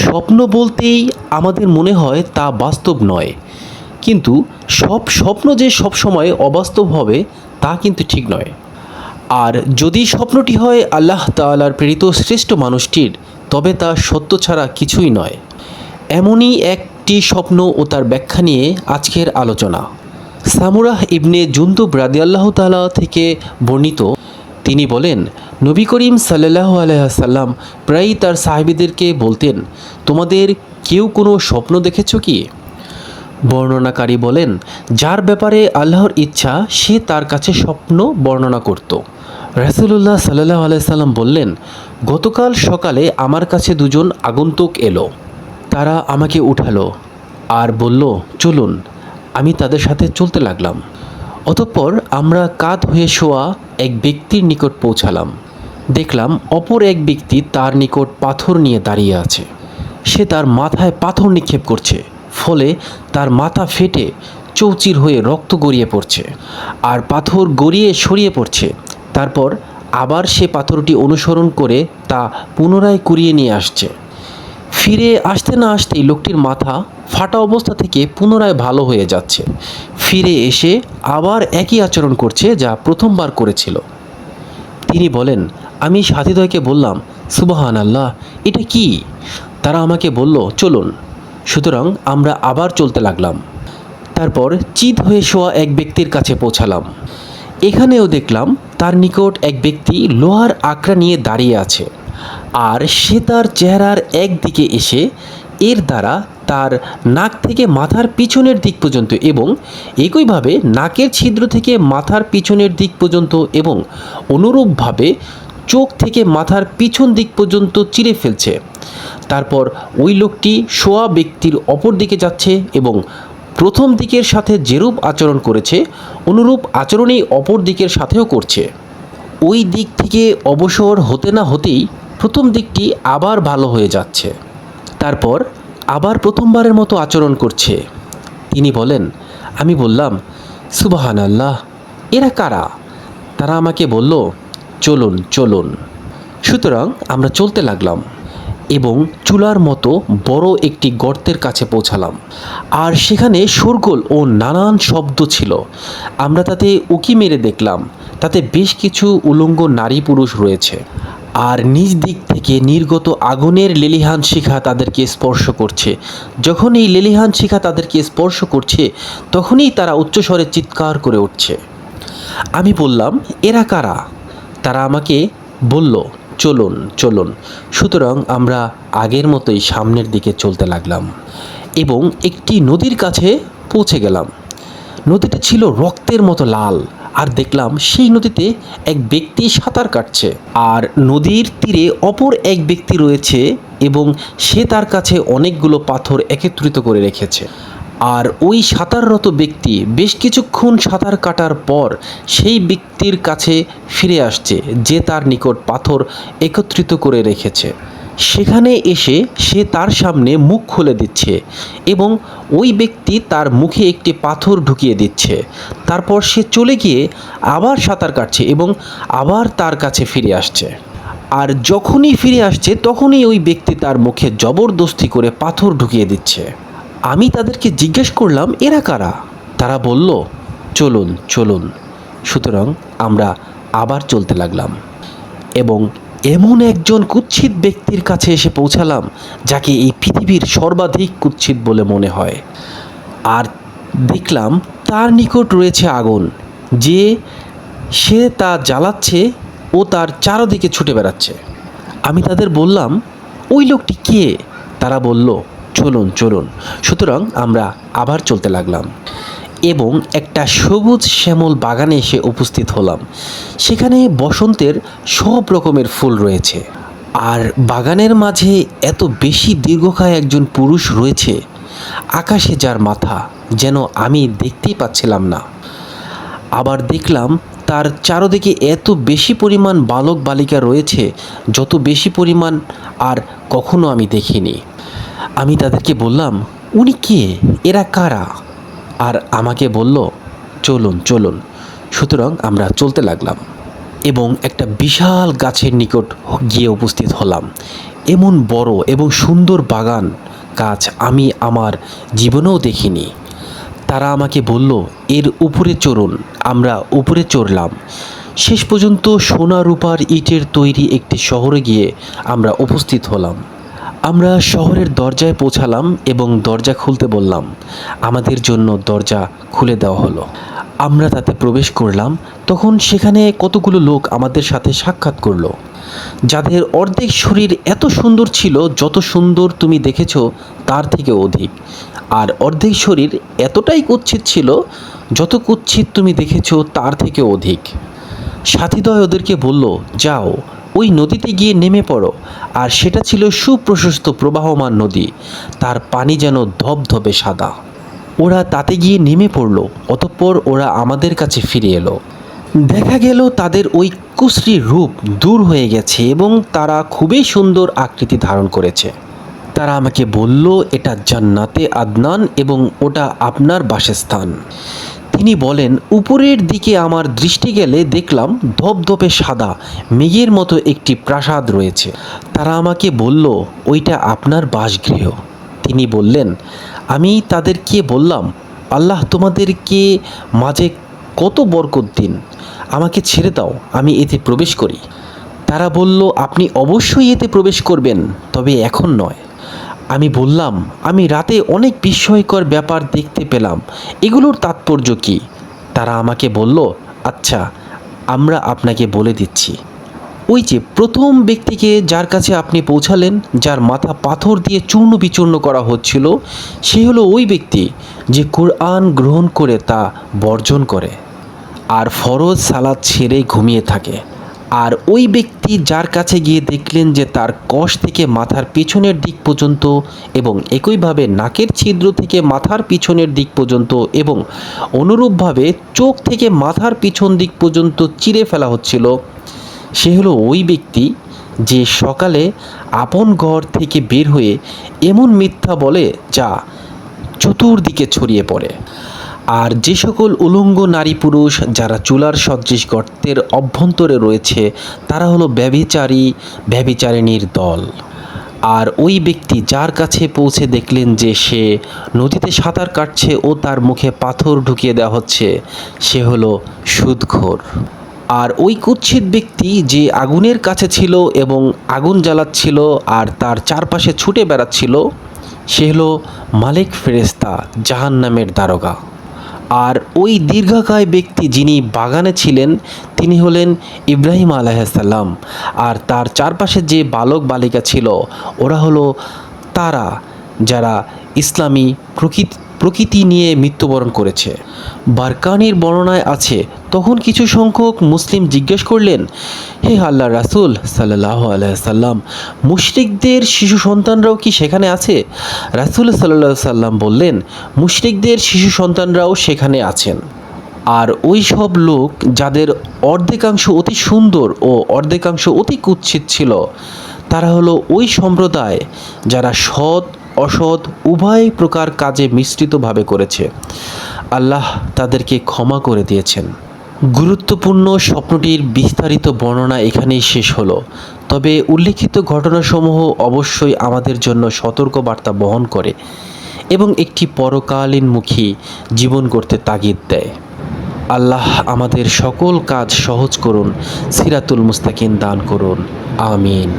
স্বপ্ন বলতেই আমাদের মনে হয় তা বাস্তব নয়। কিন্তু সব স্বপ্ন যে সবসময় অবাস্তব হবে, তা কিন্তু ঠিক নয়। আর যদি স্বপ্নটি হয় আল্লাহ তাআলার প্রেরিত শ্রেষ্ঠ মানুষটির, তবে তা সত্য ছাড়া কিছুই নয়। এমনই একটি স্বপ্ন ও তার ব্যাখ্যা নিয়ে আজকের আলোচনা। সামুরাহ ইবনে জুন্দুব রাদিয়াল্লাহ তালা থেকে বর্ণিত, তিনি বলেন নবী করিম সাল্লাহ আলাইসাল্লাম প্রায়ই তার সাহেবীদেরকে বলতেন, তোমাদের কেউ কোনো স্বপ্ন দেখেছ কি? বর্ণনাকারী বলেন, যার ব্যাপারে আল্লাহর ইচ্ছা, সে তার কাছে স্বপ্ন বর্ণনা করত। রাসুলুল্লাহ সাল্লাহ আলাইসাল্লাম বললেন, গতকাল সকালে আমার কাছে দুজন আগন্তুক এলো। তারা আমাকে উঠালো আর বলল, চলুন, আমি তাদের সাথে চলতে লাগলাম। অতঃপর আমরা কাত হয়ে শোয়া এক ব্যক্তির নিকট পৌঁছালাম। দেখলাম অপর এক ব্যক্তি তার নিকট পাথর নিয়ে দাঁড়িয়ে আছে। সে তার মাথায় পাথর নিক্ষেপ করছে, ফলে তার মাথা ফেটে চৌচির হয়ে রক্ত গড়িয়ে পড়ছে আর পাথর গড়িয়ে সরিয়ে পড়ছে। তারপর আবার সে পাথরটি অনুসরণ করে তা পুনরায় কুড়িয়ে নিয়ে আসছে। ফিরে আসতে না আসতেই লোকটির মাথা ফাটা অবস্থা থেকে পুনরায় ভালো হয়ে যাচ্ছে। ফিরে এসে আবার একই আচরণ করছে যা প্রথমবার করেছিল। তিনি বলেন আমি সাথীদ্বয়কে বললাম সুবাহান আল্লাহ এটা কি? তারা আমাকে বলল, চলুন। সুতরাং আমরা আবার চলতে লাগলাম। তারপর চিত হয়ে শোয়া এক ব্যক্তির কাছে পৌঁছালাম। এখানেও দেখলাম তার নিকট এক ব্যক্তি লোহার আঁকড়া নিয়ে দাঁড়িয়ে আছে আর সে তার চেহারার একদিকে এসে এর দ্বারা তার নাক থেকে মাথার পিছনের দিক পর্যন্ত এবং একইভাবে নাকের ছিদ্র থেকে মাথার পিছনের দিক পর্যন্ত এবং অনুরূপভাবে চোখ থেকে মাথার পিছন দিক পর্যন্ত চিরে ফেলছে। তারপর ওই লোকটি শোয়া ব্যক্তির অপর দিকে যাচ্ছে এবং প্রথম দিকের সাথে যেরূপ আচরণ করেছে, অনুরূপ আচরণই অপর দিকের সাথেও করছে। ওই দিক থেকে অবসর হতে না হতেই প্রথম দিকটি আবার ভালো হয়ে যাচ্ছে। তারপর আবার প্রথমবারের মতো আচরণ করছে। তিনি বলেন, আমি বললাম সুবাহান আল্লাহ এরা কারা তারা আমাকে বলল চলুন চলুন। সুতরাং আমরা চলতে লাগলাম এবং চুলার মতো বড় একটি গর্তের কাছে পৌঁছালাম। আর সেখানে শোরগোল ও নানান শব্দ ছিল। আমরা তাতে উকি মেরে দেখলাম, তাতে বেশ কিছু উলঙ্গ নারী পুরুষ রয়েছে। আর নিজ দিক থেকে নির্গত আগুনের লেলিহান শিখা তাদেরকে স্পর্শ করছে। যখন এই লেলিহান শিখা তাদেরকে স্পর্শ করছে, তখনই তারা উচ্চস্বরে চিৎকার করে উঠছে। আমি বললাম, এরা কারা? তারা আমাকে বলল, চলুন চলুন। সুতরাং আমরা আগের মতোই সামনের দিকে চলতে লাগলাম এবং একটি নদীর কাছে পৌঁছে গেলাম। নদীটি ছিল রক্তের মতো লাল আর দেখলাম সেই নদীতে এক ব্যক্তি সাঁতার কাটছে আর নদীর তীরে অপর এক ব্যক্তি রয়েছে এবং সে তার কাছে অনেকগুলো পাথর একত্রিত করে রেখেছে। আর ওই সাঁতাররত ব্যক্তি বেশ কিছুক্ষণ সাঁতার কাটার পর সেই ব্যক্তির কাছে ফিরে আসছে, যে তার নিকট পাথর একত্রিত করে রেখেছে। সেখানে এসে সে তার সামনে মুখ খুলে দিচ্ছে এবং ওই ব্যক্তি তার মুখে একটি পাথর ঢুকিয়ে দিচ্ছে। তারপর সে চলে গিয়ে আবার সাঁতার কাটছে এবং আবার তার কাছে ফিরে আসছে। আর যখনই ফিরে আসছে, তখনই ওই ব্যক্তি তার মুখে জবরদস্তি করে পাথর ঢুকিয়ে দিচ্ছে। আমি তাদেরকে জিজ্ঞেস করলাম, এরা কারা? তারা বলল, চলুন চলুন। সুতরাং আমরা আবার চলতে লাগলাম এবং এমন একজন কুৎসিত ব্যক্তির কাছে এসে পৌঁছালাম, যাকে এই পৃথিবীর সর্বাধিক কুৎসিত বলে মনে হয়। আর দেখলাম তার নিকট রয়েছে আগুন, যে সে তা জ্বালাচ্ছে ও তার চারদিকে ছুটে বেড়াচ্ছে। আমি তাদের বললাম, ওই লোকটি কে? তারা বলল চলুন চলুন। সুতরাং আমরা আবার চলতে লাগলাম এবং একটা সবুজ শ্যামল বাগানে এসে উপস্থিত হলাম। সেখানে বসন্তের সব রকমের ফুল রয়েছে। আর বাগানের মাঝে এত বেশি দীর্ঘকায় একজন পুরুষ রয়েছে, আকাশে যার মাথা, যেন আমি দেখতেই পাচ্ছিলাম না। আবার দেখলাম তার চারদিকে এত বেশি পরিমাণ বালক বালিকা রয়েছে, যত বেশি পরিমাণ আর কখনো আমি দেখিনি। আমি তাদেরকে বললাম, উনি কে? এরা কারা? আর আমাকে বলল, চলুন চলুন। সুতরাং আমরা চলতে লাগলাম এবং একটা বিশাল গাছের নিকট গিয়ে উপস্থিত হলাম। এমন বড় এবং সুন্দর বাগান গাছ আমি আমার জীবনেও দেখিনি। তারা আমাকে বলল, এর উপরে চড়ুন, আমরা উপরে চড়লাম। শেষ পর্যন্ত সোনা রূপার ইটের তৈরি একটি শহরে গিয়ে আমরা উপস্থিত হলাম। আমরা শহরের দরজায় পৌঁছালাম এবং দরজা খুলতে বললাম, আমাদের জন্য দরজা খুলে দেওয়া হলো। আমরা তাতে প্রবেশ করলাম, তখন সেখানে কতগুলো লোক আমাদের সাথে সাক্ষাৎ করল। যাদের অর্ধেক শরীর এত সুন্দর ছিল যত সুন্দর তুমি দেখেছ, তার থেকে অধিক। আর অর্ধেক শরীর এতটাই কুৎসিত ছিল, যত কুচ্ছিত তুমি দেখেছ, তার থেকে অধিক। সাথীদয় ওদেরকে বলল, যাও। ওই নদীতে গিয়ে নেমে পড়ো, আর সেটা ছিল সুপ্রশস্ত প্রবাহমান নদী। তার পানি যেন ধবধবে সাদা। ওরা তাতে গিয়ে নেমে পড়ল, অতঃপর ওরা আমাদের কাছে ফিরে এলো। দেখা গেল তাদের ওই কুশ্রী রূপ দূর হয়ে গেছে এবং তারা খুবই সুন্দর আকৃতি ধারণ করেছে। তারা আমাকে বলল, এটা জান্নাতে আদনান এবং ওটা আপনার বাসস্থান। তিনি বলেন, উপরের দিকে আমার দৃষ্টি গেলে দেখলাম ধপধপে সাদা, মেঘের মতো একটি প্রাসাদ রয়েছে। তারা আমাকে বলল, ওইটা আপনার বাসগৃহ। তিনি বললেন, আমি তাদেরকে বললাম, আল্লাহ তোমাদেরকে মাঝে কত বরকত দিন, আমাকে ছেড়ে দাও, আমি এতে প্রবেশ করি। তারা বলল, আপনি অবশ্যই এতে প্রবেশ করবেন, তবে এখন নয়। আমি বললাম, আমি রাতে অনেক বিস্ময়কর ব্যাপার দেখতে পেলাম। এগুলোর তাৎপর্য কী? তারা আমাকে বলল আচ্ছা আমরা আপনাকে বলে দিচ্ছি। ওই যে প্রথম ব্যক্তিকে যার কাছে আপনি পৌঁছালেন, যার মাথা পাথর দিয়ে চূর্ণ বিচূর্ণ করা হচ্ছিল, সে হলো ওই ব্যক্তি যে কোরআন গ্রহণ করে তা বর্জন করে। আর ফরজ সালাদ ছেড়ে ঘুমিয়ে থাকে। আর ওই ব্যক্তি যার কাছে গিয়ে দেখলেন যে তার কষ থেকে মাথার পিছনের দিক পর্যন্ত এবং একইভাবে নাকের ছিদ্র থেকে মাথার পিছনের দিক পর্যন্ত এবং অনুরূপভাবে চোখ থেকে মাথার পিছন দিক পর্যন্ত চিরে ফেলা হচ্ছিল, সে হলো ওই ব্যক্তি যে সকালে আপন ঘর থেকে বের হয়ে এমন মিথ্যা বলে যা চতুর্দিকে ছড়িয়ে পড়ে। আর যে সকল উলঙ্গ নারী পুরুষ যারা চুলার সদৃশ গর্তের অভ্যন্তরে রয়েছে, তারা হলো ব্যভিচারী, ব্যভিচারিণীর দল। আর ওই ব্যক্তি যার কাছে পৌঁছে দেখলেন যে সে নদীতে সাঁতার কাটছে ও তার মুখে পাথর ঢুকিয়ে দেওয়া হচ্ছে, সে হলো সুদখোর। আর ওই কুৎসিত ব্যক্তি যে আগুনের কাছে ছিল এবং আগুন জ্বালাচ্ছিল আর তার চারপাশে ছুটে বেড়াচ্ছিল, সে হলো মালিক ফেরেস্তা জাহান নামের দারোগা। আর ওই দীর্ঘকায় ব্যক্তি যিনি বাগানে ছিলেন, তিনি হলেন ইব্রাহিম আলাইসাল্লাম আর তার চারপাশে যে বালক বালিকা ছিল, ওরা হলো তারা, যারা ইসলামী প্রকৃতি প্রকৃতি নিয়ে মৃত্যুবরণ করেছে। বারকানির বর্ণনায় আছে তখন কিছু সংখ্যক মুসলিম জিজ্ঞেস করলেন, হে আল্লাহ রাসুল সাল্লাহ আলাইসাল্লাম মুশরিকদের শিশু সন্তানরাও কি সেখানে আছে? রাসুল সাল্লাহ সাল্লাম বললেন, মুশরিকদের শিশু সন্তানরাও সেখানে আছেন। আর ওই সব লোক যাদের অর্ধেকাংশ অতি সুন্দর ও অর্ধেকাংশ অতি কুৎসিত ছিল, তারা হলো ওই সম্প্রদায় যারা সৎ, অসৎ, উভয় প্রকার কাজে মিশ্রিতভাবে করেছে। আল্লাহ তাদেরকে ক্ষমা করে দিয়েছেন। গুরুত্বপূর্ণ স্বপ্নটির বিস্তারিত বর্ণনা এখানেই শেষ হলো। তবে উল্লেখিত ঘটনাসমূহ অবশ্যই আমাদের জন্য সতর্কবার্তা বহন করে এবং একটি পরকালীনমুখী জীবন করতে তাগিদ দেয়। আল্লাহ আমাদের সকল কাজ সহজ করুন, সিরাতুল মুস্তাকিন দান করুন। আমিন।